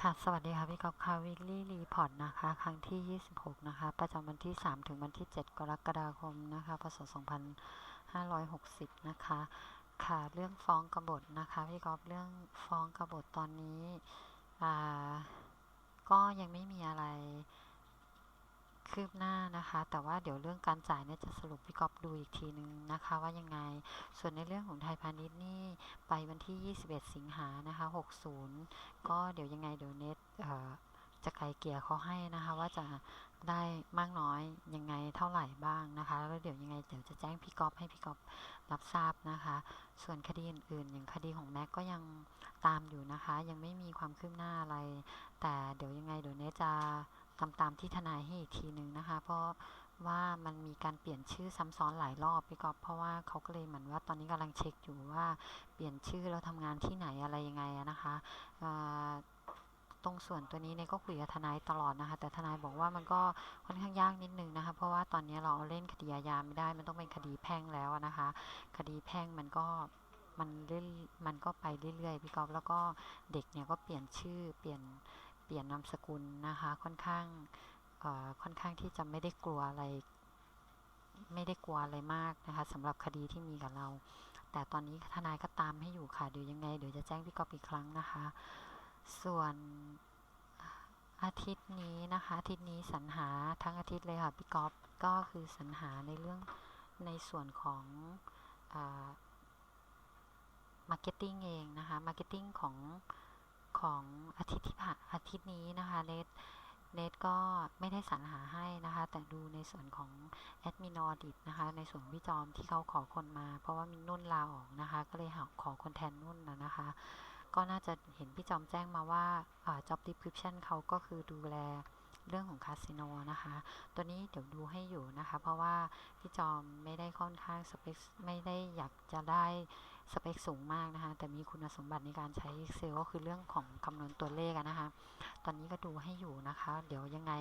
ค่ะ สวัสดีค่ะ พี่ก๊อฟค่ะวิลลี่รีพอร์ตนะคะ ครั้งที่ 26 นะคะ ประจำวันที่ 3 ถึงวันที่ 7 กรกฎาคมนะคะ พศ 2560 นะคะ ค่ะ เรื่องฟ้องกบฏนะคะ พี่ก๊อฟเรื่องฟ้องกบฏตอนนี้ อ่า ก็ยังไม่มีอะไร คืบหน้านะคะ แต่ว่าเดี๋ยวเรื่องการจ่ายเนี่ยจะสรุปพี่ก๊อฟดูอีกทีนึงนะคะว่ายังไง ส่วนในเรื่องของไทยพาณิชย์นี่ไปวันที่ 21 สิงหานะคะ 60 ก็เดี๋ยวยังไงเดี๋ยวเน็ตจะไกลเกลี่ยเขาให้นะคะว่าจะได้มากน้อยยังไงเท่าไหร่บ้างนะคะแล้วเดี๋ยวยังไงเดี๋ยวจะแจ้งพี่ก๊อฟให้พี่ก๊อฟรับทราบนะคะ ส่วนคดีอื่นๆ อย่างคดีของแม็กก็ยังตามอยู่นะคะ ยังไม่มีความคืบหน้าอะไร แต่เดี๋ยวยังไงเดี๋ยวเน็ตจะ ทำตามที่ทนายให้อีกทีหนึ่งนะคะ เพราะว่ามันมีการเปลี่ยนชื่อซ้ำซ้อนหลายรอบพี่กอฟเพราะว่าเขาก็เลยเหมือนว่าตอนนี้กำลังเช็คอยู่ว่าเปลี่ยนชื่อแล้วทำงานที่ไหนอะไรยังไงนะคะตรงส่วนตัวนี้เนี่ยก็คุยกับทนายตลอดนะคะ แต่ทนายบอกว่ามันก็ค่อนข้างยากนิดนึงนะคะ เพราะว่าตอนนี้เราเล่นคดีอาญาไม่ได้ มันต้องเป็นคดีแพ่งแล้วนะคะ คดีแพ่งมันก็มันเรื่อยมันก็ไปเรื่อยๆพี่กอฟแล้วก็เด็กเนี่ยก็เปลี่ยนชื่อเปลี่ยน เปลี่ยนนามสกุลนะคะ ค่อนข้างค่อนข้างที่จะไม่ได้กลัวอะไร ไม่ได้กลัวอะไรมากนะคะสำหรับคดีที่มีกับเรา แต่ตอนนี้ทนายก็ตามให้อยู่ค่ะเดี๋ยวยังไงเดี๋ยวจะแจ้งพี่ก๊อฟอีกครั้งนะคะ ส่วนอาทิตย์นี้นะคะอาทิตย์นี้สรรหาทั้งอาทิตย์เลยค่ะพี่ก๊อฟก็คือสรรหาในเรื่องในส่วนของมาร์เก็ตติ้งเองนะคะมาร์เก็ตติ้งของ ของอาทิตย์ที่ผ่านอาทิตย์นี้นะคะเนทเนทก็ไม่ได้สรรหาให้นะคะ แต่ดูในส่วนของแอดมินอดิตนะคะ ในส่วนพี่จอมที่เขาขอคนมา เพราะว่ามีนุ่นลาออกนะคะ ก็เลยหาขอคนแทนนุ่นนะนะคะ ก็น่าจะเห็นพี่จอมแจ้งมาว่า job description เขาก็คือดูแลเรื่องของคาสิโนนะคะ ตัวนี้เดี๋ยวดูให้อยู่นะคะ เพราะว่าพี่จอมไม่ได้ค่อนข้างสเปคไม่ได้อยากจะได้ สเปคสูงมากนะคะ แต่มีคุณสมบัติในการใช้ Excel ก็คือเรื่องของคำนวณตัวเลขนะคะ ตอนนี้ก็ดูให้อยู่นะคะ เดี๋ยวยังไง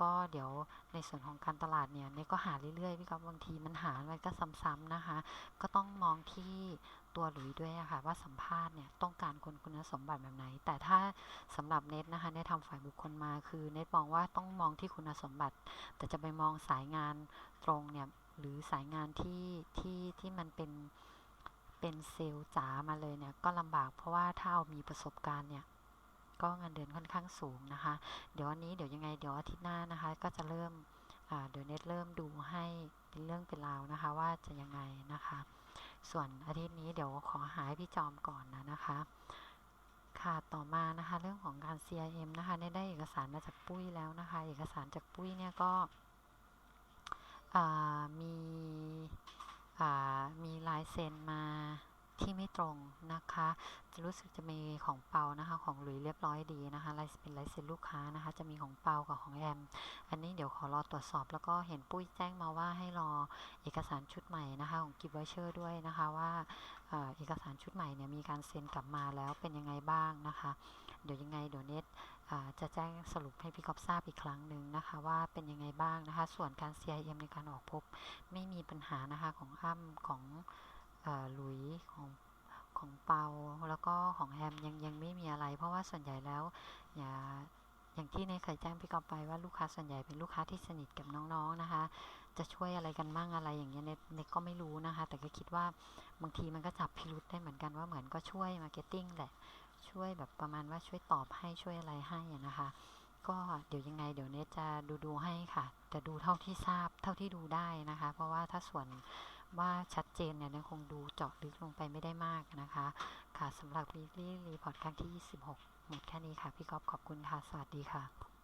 ก็เดี๋ยวในส่วนของการตลาดเนี่ยเนี่ยก็หาเรื่อยๆพี่ก๊อฟบางทีมันหามันก็ซ้ำๆนะคะ ก็ต้องมองที่ตัวหลุยด้วยะค่ะว่าสัมภาษณ์เนี่ยต้องการคนคุณสมบัติแบบไหน แต่ถ้าสำหรับเน็ตนะคะเน็ตทำฝ่ายบุคคลมาคือเน็ตมองว่าต้องมองที่คุณสมบัติ แต่จะไปมองสายงานตรงเนี่ยหรือสายงานที่ที่ที่มันเป็น เป็นเซลล์จ๋ามาเลยเนี่ยก็ลำบากเพราะว่าถ้าเอามีประสบการณ์เนี่ยก็เงินเดือนค่อนข้างสูงนะคะ เดี๋ยววันนี้เดี๋ยวยังไงเดี๋ยวอาทิตย์หน้านะคะ ก็จะเริ่มเดี๋ยวเน็ตเริ่มดูให้เป็นเรื่องเป็นราวนะคะ ว่าจะยังไงนะคะ ส่วนอาทิตย์นี้เดี๋ยวขอหาให้พี่จอมก่อนนะนะคะค่ะต่อมานะคะเรื่องของการ CIM นะคะได้เอกสารมาจากปุ้ยแล้วนะคะ เอกสารจากปุ้ยเนี่ยก็มี มีลายเซ็นมาที่ไม่ตรงนะคะ จะรู้สึกจะมีของเปานะคะของหลุยเรียบร้อยดีนะคะลายเป็นลายเซ็นลูกค้านะคะ จะมีของเปากับของแอม อันนี้เดี๋ยวขอรอตรวจสอบ แล้วก็เห็นปุ้ยแจ้งมาว่าให้รอเอกสารชุดใหม่นะคะของกิฟต์วเชอร์ด้วยนะคะว่าเอกสารชุดใหม่เนี่ยมีการเซ็นกลับมาแล้วเป็นยังไงบ้างนะคะ เดี๋ยวยังไงเดี๋ยวเน็ต จะแจ้งสรุปให้พี่กอบทราบอีกครั้งหนึ่งนะคะว่าเป็นยังไงบ้างนะคะ ส่วนการ CIM ในการออกพบไม่มีปัญหานะคะของอ้ำของหลุยของของเปาแล้วก็ของแฮมยังยังไม่มีอะไร เพราะว่าส่วนใหญ่แล้วอย่าอย่างที่ในเคยแจ้งพี่กอฟไปว่าลูกค้าส่วนใหญ่เป็นลูกค้าที่สนิทกับน้องๆนะคะ จะช่วยอะไรกันบ้างอะไรอย่างเงี้ยเน็ตก็ไม่รู้นะคะ แต่ก็คิดว่าบางทีมันก็จับพิรุษได้เหมือนกันว่าเหมือนก็ช่วยมาร์เก็ตติ้งแหละ ช่วยแบบประมาณว่าช่วยตอบให้ช่วยอะไรให้นะคะ ก็เดี๋ยวยังไงเดี๋ยวเนทจะดูดูให้ค่ะ จะดูเท่าที่ทราบเท่าที่ดูได้นะคะ เพราะว่าถ้าส่วนว่าชัดเจนเนี่ยคงดูเจาะลึกลงไปไม่ได้มากนะคะ ค่ะสำหรับ weekly report ครั้งที่ 26 หมดแค่นี้ค่ะ พี่ก๊อฟขอบคุณค่ะ สวัสดีค่ะ